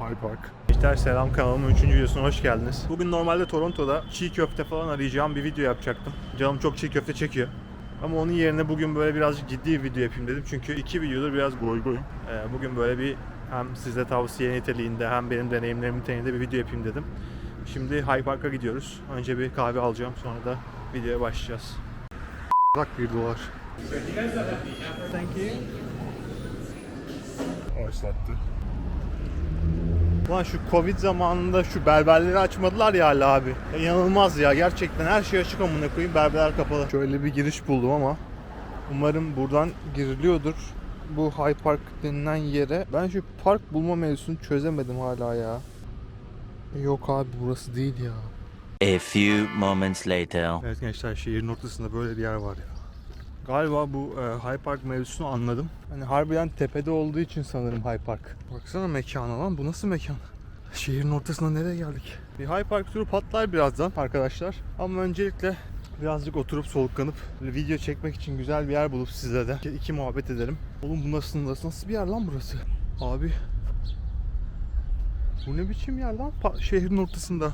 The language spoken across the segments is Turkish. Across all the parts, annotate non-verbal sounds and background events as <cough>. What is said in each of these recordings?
Hyde Park. İşte selam kanalımın 3. videosuna hoş geldiniz. Bugün normalde Toronto'da çiğ köfte falan arayacağım bir video yapacaktım. Canım çok çiğ köfte çekiyor. Ama onun yerine bugün böyle birazcık ciddi bir video yapayım dedim. Çünkü iki videodur biraz goy goy. Ee, bugün böyle bir hem size tavsiye niteliğinde hem benim deneyimlerim niteliğinde bir video yapayım dedim. Şimdi Hyde Park'a gidiyoruz. Önce bir kahve alacağım sonra da videoya başlayacağız. Bak 1 dolar. Thank you. Ice latte. Ulan şu Covid zamanında şu berberleri açmadılar ya hala abi. İnanılmaz ya gerçekten her şey açık amına koyayım berberler kapalı. Şöyle bir giriş buldum ama umarım buradan giriliyordur. Bu High Park denilen yere. Ben şu park bulma mevzusunu çözemedim hala ya. Yok abi burası değil ya. A few moments later. Evet gençler şehrin ortasında böyle bir yer var ya. Galiba bu e, High Park mevzusunu anladım. Hani harbiden tepede olduğu için sanırım High Park. Baksana mekana lan bu nasıl mekan? Şehrin ortasına nereye geldik? Bir High Park turu patlar birazdan arkadaşlar. Ama öncelikle birazcık oturup soluklanıp video çekmek için güzel bir yer bulup sizle de iki muhabbet edelim. Oğlum bu nasıl, nasıl, nasıl bir yer lan burası? Abi bu ne biçim yer lan? Pa- şehrin ortasında.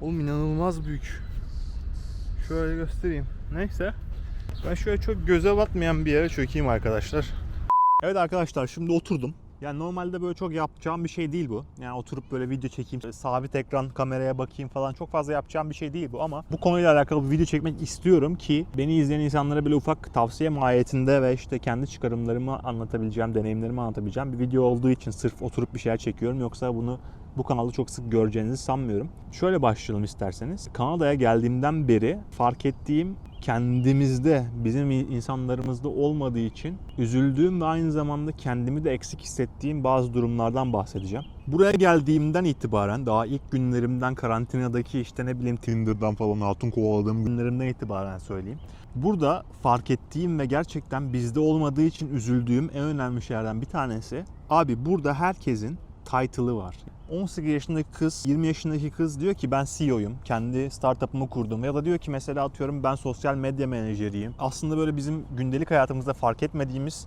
Oğlum inanılmaz büyük. Şöyle göstereyim. Neyse. Ben şöyle çok göze batmayan bir yere çökeyim arkadaşlar. Evet arkadaşlar şimdi oturdum. Yani normalde böyle çok yapacağım bir şey değil bu. Yani oturup böyle video çekeyim, sabit ekran kameraya bakayım falan çok fazla yapacağım bir şey değil bu ama bu konuyla alakalı bir video çekmek istiyorum ki beni izleyen insanlara böyle ufak tavsiye mahiyetinde ve işte kendi çıkarımlarımı anlatabileceğim, deneyimlerimi anlatabileceğim bir video olduğu için sırf oturup bir şeyler çekiyorum. Yoksa bunu bu kanalda çok sık göreceğinizi sanmıyorum. Şöyle başlayalım isterseniz. Kanada'ya geldiğimden beri fark ettiğim kendimizde, bizim insanlarımızda olmadığı için üzüldüğüm ve aynı zamanda kendimi de eksik hissettiğim bazı durumlardan bahsedeceğim. Buraya geldiğimden itibaren daha ilk günlerimden karantinadaki işte ne bileyim Tinder'dan falan hatun kovaladığım günlerimden itibaren söyleyeyim. Burada fark ettiğim ve gerçekten bizde olmadığı için üzüldüğüm en önemli şeylerden bir tanesi abi burada herkesin title'ı var. 18 yaşındaki kız, 20 yaşındaki kız diyor ki ben CEO'yum. Kendi startup'ımı kurdum. Ya da diyor ki mesela atıyorum ben sosyal medya menajeriyim. Aslında böyle bizim gündelik hayatımızda fark etmediğimiz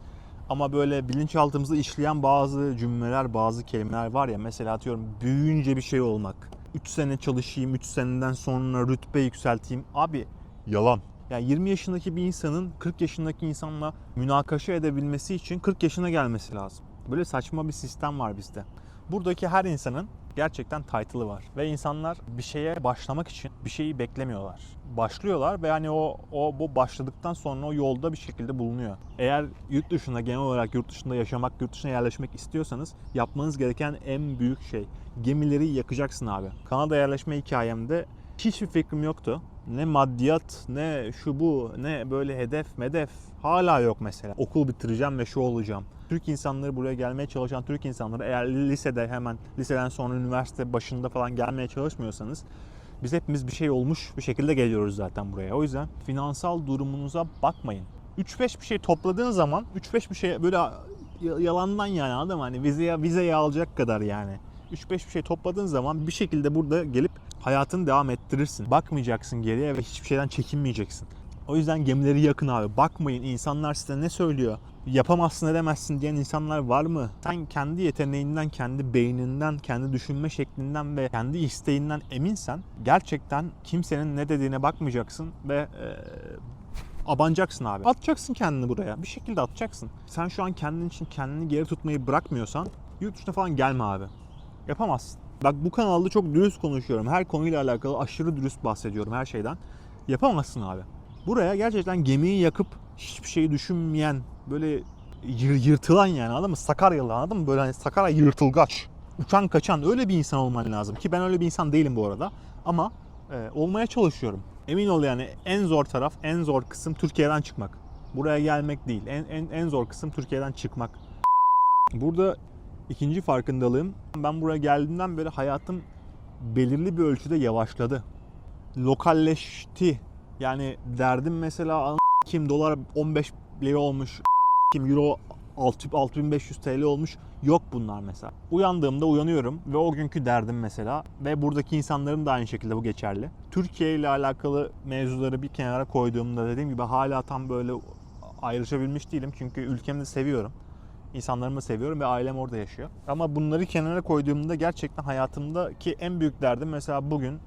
ama böyle bilinçaltımızda işleyen bazı cümleler, bazı kelimeler var ya. Mesela atıyorum büyüyünce bir şey olmak. 3 sene çalışayım, 3 seneden sonra rütbe yükselteyim. Abi yalan. Yani 20 yaşındaki bir insanın 40 yaşındaki insanla münakaşa edebilmesi için 40 yaşına gelmesi lazım. Böyle saçma bir sistem var bizde. Buradaki her insanın gerçekten title'ı var ve insanlar bir şeye başlamak için bir şeyi beklemiyorlar. Başlıyorlar ve yani o o bu başladıktan sonra o yolda bir şekilde bulunuyor. Eğer yurt dışında genel olarak yurt dışında yaşamak, yurt dışına yerleşmek istiyorsanız yapmanız gereken en büyük şey gemileri yakacaksın abi. Kanada yerleşme hikayemde hiçbir fikrim yoktu. Ne maddiyat, ne şu bu, ne böyle hedef, medef hala yok mesela. Okul bitireceğim ve şu olacağım. Türk insanları buraya gelmeye çalışan Türk insanları eğer lisede hemen liseden sonra üniversite başında falan gelmeye çalışmıyorsanız biz hepimiz bir şey olmuş bir şekilde geliyoruz zaten buraya. O yüzden finansal durumunuza bakmayın. 3-5 bir şey topladığın zaman 3-5 bir şey böyle yalandan yani mı? Hani vizeye, vizeye alacak kadar yani. 3-5 bir şey topladığın zaman bir şekilde burada gelip hayatını devam ettirirsin. Bakmayacaksın geriye ve hiçbir şeyden çekinmeyeceksin. O yüzden gemileri yakın abi. Bakmayın insanlar size ne söylüyor. Yapamazsın edemezsin diyen insanlar var mı? Sen kendi yeteneğinden, kendi beyninden, kendi düşünme şeklinden ve kendi isteğinden eminsen gerçekten kimsenin ne dediğine bakmayacaksın ve e, abanacaksın abi. Atacaksın kendini buraya. Bir şekilde atacaksın. Sen şu an kendin için kendini geri tutmayı bırakmıyorsan yurt dışına falan gelme abi. Yapamazsın. Bak bu kanalda çok dürüst konuşuyorum. Her konuyla alakalı aşırı dürüst bahsediyorum her şeyden. Yapamazsın abi. Buraya gerçekten gemiyi yakıp hiçbir şeyi düşünmeyen böyle yır- yırtılan yani anladın mı? Sakaryalı anladın mı? Böyle hani Sakarya yırtılgaç. Uçan kaçan öyle bir insan olman lazım. Ki ben öyle bir insan değilim bu arada. Ama e, olmaya çalışıyorum. Emin ol yani en zor taraf, en zor kısım Türkiye'den çıkmak. Buraya gelmek değil. En, en, en zor kısım Türkiye'den çıkmak. Burada ikinci farkındalığım ben buraya geldiğimden beri hayatım belirli bir ölçüde yavaşladı. Lokalleşti. Yani derdim mesela "An- kim dolar 15 lira olmuş, kim euro 6 6500 TL olmuş. Yok bunlar mesela. Uyandığımda uyanıyorum ve o günkü derdim mesela ve buradaki insanların da aynı şekilde bu geçerli. Türkiye ile alakalı mevzuları bir kenara koyduğumda dediğim gibi hala tam böyle ayrışabilmiş değilim çünkü ülkemi de seviyorum. İnsanlarımı seviyorum ve ailem orada yaşıyor. Ama bunları kenara koyduğumda gerçekten hayatımdaki en büyük derdim mesela bugün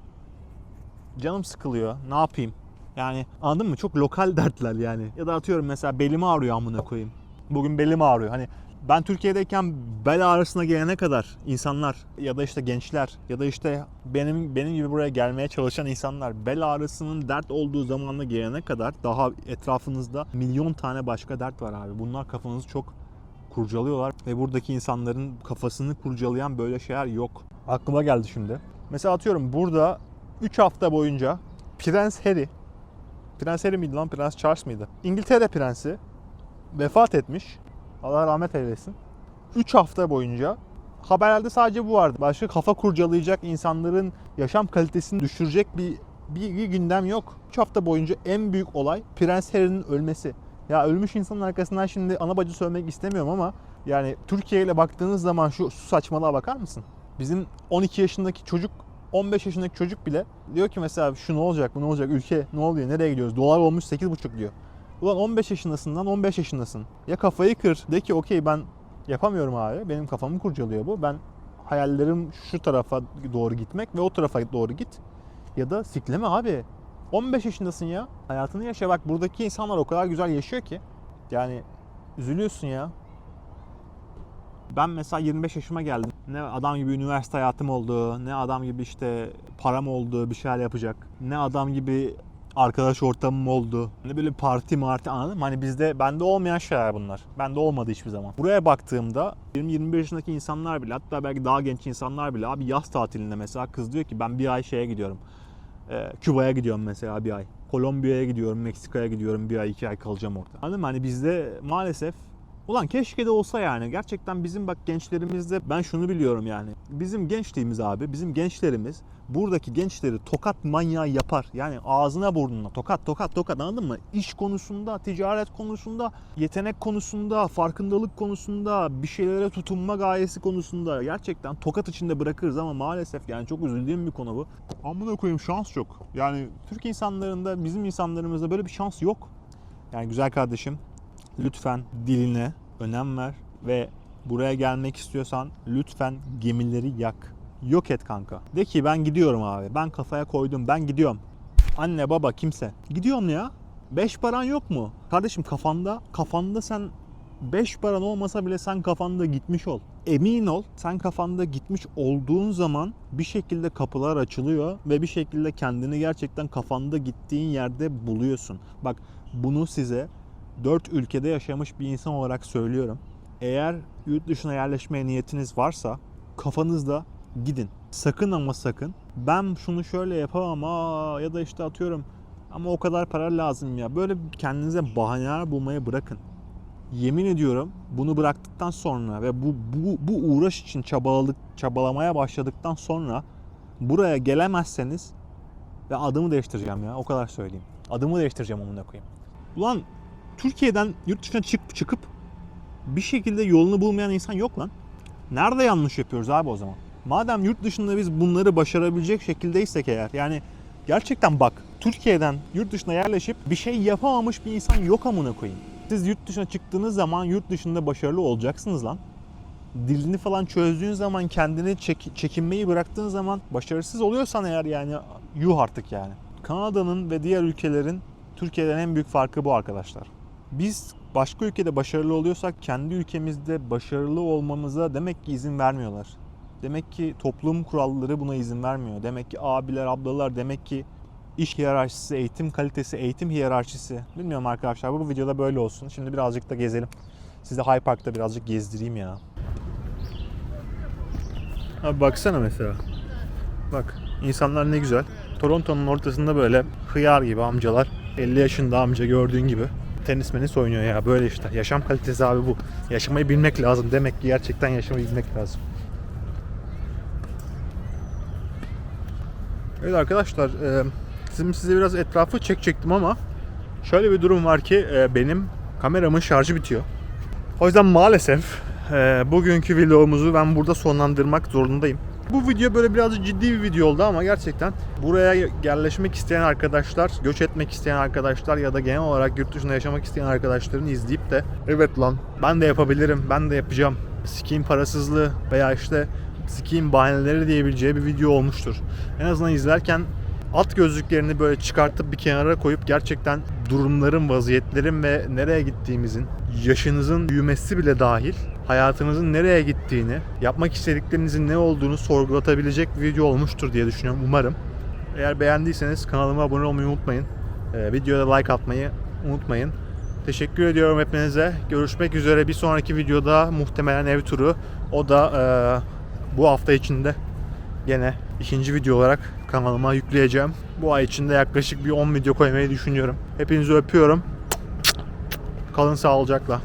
canım sıkılıyor. Ne yapayım? Yani anladın mı? Çok lokal <laughs> dertler yani. Ya da atıyorum mesela belimi ağrıyor amına koyayım. Bugün belim ağrıyor. Hani ben Türkiye'deyken bel ağrısına gelene kadar insanlar ya da işte gençler ya da işte benim benim gibi buraya gelmeye çalışan insanlar bel ağrısının dert olduğu zamana gelene kadar daha etrafınızda milyon tane başka dert var abi. Bunlar kafanızı çok kurcalıyorlar ve buradaki insanların kafasını kurcalayan böyle şeyler yok. Aklıma geldi şimdi. Mesela atıyorum burada 3 hafta boyunca Prens Harry Prens Harry miydi lan? Prens Charles mıydı? İngiltere prensi vefat etmiş. Allah rahmet eylesin. 3 hafta boyunca haberlerde sadece bu vardı. Başka kafa kurcalayacak insanların yaşam kalitesini düşürecek bir, bir, bir gündem yok. 3 hafta boyunca en büyük olay Prens Harry'nin ölmesi. Ya ölmüş insanın arkasından şimdi ana bacı söylemek istemiyorum ama yani Türkiye ile baktığınız zaman şu, şu saçmalığa bakar mısın? Bizim 12 yaşındaki çocuk 15 yaşındaki çocuk bile diyor ki mesela şu ne olacak bu ne olacak ülke ne oluyor nereye gidiyoruz dolar olmuş 8,5 diyor. Ulan 15 yaşındasın lan 15 yaşındasın. Ya kafayı kır de ki okey ben yapamıyorum abi benim kafamı kurcalıyor bu. Ben hayallerim şu tarafa doğru gitmek ve o tarafa doğru git. Ya da sikleme abi. 15 yaşındasın ya. Hayatını yaşa bak buradaki insanlar o kadar güzel yaşıyor ki. Yani üzülüyorsun ya. Ben mesela 25 yaşıma geldim. Ne adam gibi üniversite hayatım oldu, ne adam gibi işte param oldu, bir şeyler yapacak. Ne adam gibi arkadaş ortamım oldu. Ne böyle parti marti anladın mı? Hani bizde bende olmayan şeyler bunlar. Bende olmadı hiçbir zaman. Buraya baktığımda 20-25 yaşındaki insanlar bile hatta belki daha genç insanlar bile abi yaz tatilinde mesela kız diyor ki ben bir ay şeye gidiyorum. Ee, Küba'ya gidiyorum mesela bir ay. Kolombiya'ya gidiyorum, Meksika'ya gidiyorum bir ay iki ay kalacağım orada. Anladın mı? Hani bizde maalesef Ulan keşke de olsa yani. Gerçekten bizim bak gençlerimizde ben şunu biliyorum yani. Bizim gençliğimiz abi, bizim gençlerimiz buradaki gençleri tokat manyağı yapar. Yani ağzına burnuna tokat tokat tokat anladın mı? İş konusunda, ticaret konusunda, yetenek konusunda, farkındalık konusunda, bir şeylere tutunma gayesi konusunda gerçekten tokat içinde bırakırız ama maalesef yani çok üzüldüğüm bir konu bu. Amına koyayım şans yok. Yani Türk insanlarında, bizim insanlarımızda böyle bir şans yok. Yani güzel kardeşim lütfen diline önem ver ve buraya gelmek istiyorsan lütfen gemileri yak. Yok et kanka. De ki ben gidiyorum abi. Ben kafaya koydum. Ben gidiyorum. Anne baba kimse. Gidiyorum ya. Beş paran yok mu? Kardeşim kafanda, kafanda sen beş paran olmasa bile sen kafanda gitmiş ol. Emin ol sen kafanda gitmiş olduğun zaman bir şekilde kapılar açılıyor ve bir şekilde kendini gerçekten kafanda gittiğin yerde buluyorsun. Bak bunu size dört ülkede yaşamış bir insan olarak söylüyorum. Eğer yurt dışına yerleşmeye niyetiniz varsa kafanızda gidin. Sakın ama sakın ben şunu şöyle yapamam aa, ya da işte atıyorum ama o kadar para lazım ya. Böyle kendinize bahaneler bulmayı bırakın. Yemin ediyorum bunu bıraktıktan sonra ve bu bu, bu uğraş için çabaladık çabalamaya başladıktan sonra buraya gelemezseniz ve adımı değiştireceğim ya o kadar söyleyeyim. Adımı değiştireceğim amına koyayım. Ulan Türkiye'den yurt dışına çık, çıkıp bir şekilde yolunu bulmayan insan yok lan. Nerede yanlış yapıyoruz abi o zaman? Madem yurt dışında biz bunları başarabilecek şekildeysek eğer yani gerçekten bak Türkiye'den yurt dışına yerleşip bir şey yapamamış bir insan yok amına koyayım. Siz yurt dışına çıktığınız zaman yurt dışında başarılı olacaksınız lan. Dilini falan çözdüğün zaman kendini çek- çekinmeyi bıraktığın zaman başarısız oluyorsan eğer yani yuh artık yani. Kanada'nın ve diğer ülkelerin Türkiye'den en büyük farkı bu arkadaşlar. Biz başka ülkede başarılı oluyorsak kendi ülkemizde başarılı olmamıza demek ki izin vermiyorlar. Demek ki toplum kuralları buna izin vermiyor. Demek ki abiler, ablalar demek ki iş hiyerarşisi, eğitim kalitesi, eğitim hiyerarşisi. Bilmiyorum arkadaşlar bu videoda böyle olsun. Şimdi birazcık da gezelim. Sizi High Park'ta birazcık gezdireyim ya. Abi baksana mesela. Bak insanlar ne güzel. Toronto'nun ortasında böyle hıyar gibi amcalar. 50 yaşında amca gördüğün gibi. Tenis menis oynuyor ya böyle işte. Yaşam kalitesi abi bu. Yaşamayı bilmek lazım. Demek ki gerçekten yaşamayı bilmek lazım. Evet arkadaşlar e, sizin size biraz etrafı çekecektim ama şöyle bir durum var ki e, benim kameramın şarjı bitiyor. O yüzden maalesef e, bugünkü vlogumuzu ben burada sonlandırmak zorundayım. Bu video böyle birazcık ciddi bir video oldu ama gerçekten buraya yerleşmek isteyen arkadaşlar, göç etmek isteyen arkadaşlar ya da genel olarak yurt dışında yaşamak isteyen arkadaşların izleyip de evet lan ben de yapabilirim, ben de yapacağım. Sikiyim parasızlığı veya işte sikiyim bahaneleri diyebileceği bir video olmuştur. En azından izlerken alt gözlüklerini böyle çıkartıp bir kenara koyup gerçekten durumların, vaziyetlerin ve nereye gittiğimizin, yaşınızın büyümesi bile dahil hayatınızın nereye gittiğini, yapmak istediklerinizin ne olduğunu sorgulatabilecek bir video olmuştur diye düşünüyorum umarım. Eğer beğendiyseniz kanalıma abone olmayı unutmayın. Ee, videoda like atmayı unutmayın. Teşekkür ediyorum hepinize. Görüşmek üzere bir sonraki videoda muhtemelen ev turu. O da eee, bu hafta içinde gene ikinci video olarak kanalıma yükleyeceğim. Bu ay içinde yaklaşık bir 10 video koymayı düşünüyorum. Hepinizi öpüyorum. Kalın sağlıcakla.